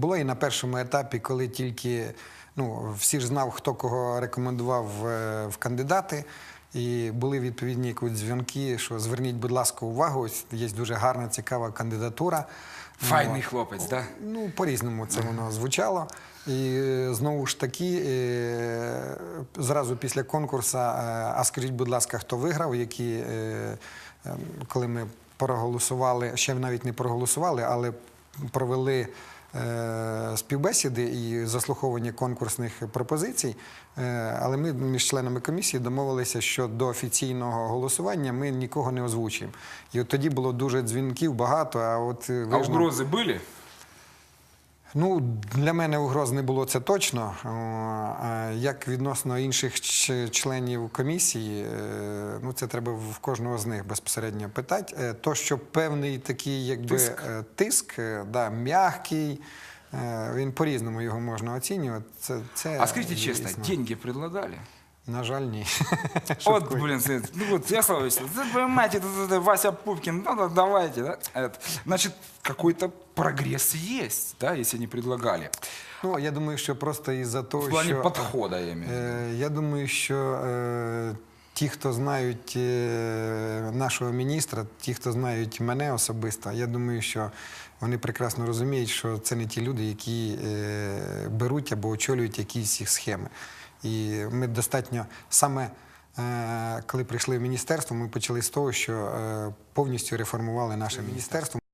було і на першому етапі, коли тільки ну, всі ж знав, хто кого рекомендував е, в кандидати. І були відповідні якісь дзвінки, що зверніть, будь ласка, увагу, ось є дуже гарна, цікава кандидатура. Файний хлопець, да? Ну, по-різному це воно звучало. І е, знову ж таки, е, зразу після конкурсу, а скажіть, будь ласка, хто виграв, які, е, е, коли ми проголосували, ще навіть не проголосували, але провели співбесіди і заслуховування конкурсних пропозицій. Е, Але ми між членами комісії домовилися, що до офіційного голосування ми нікого не озвучуємо. І от тоді було дуже дзвінків багато. А от е, А ви угрози були? Ну, для мене угроз не було це точно. Як відносно інших членів комісії, е, ну це треба в кожного з них безпосередньо питати. Е, То, що певний такий, якби Тиск. е, тиск, да, м'який, він по-різному його можна оцінювати. Це, це А скажіть чесно, деньги предлагали? На жаль, ні. Вот, блин, Свет, ну вот, я славился. Вы понимаете, это, это Вася Пупкин, ну да, давайте, да? Это, Значит, какой-то прогресс есть, да, если не предлагали. Ну, я думаю, що просто із-за того, В плане що... подхода, я имею в виду. Е, Я думаю, що е, ті, хто знають е, нашого міністра, ті, хто знають мене особисто, я думаю, що вони прекрасно розуміють, що це не ті люди, які е, беруть або очолюють якісь їх схеми. І ми достатньо саме. е, Коли прийшли в міністерство, ми почали з того, що е, повністю реформували наше міністерство.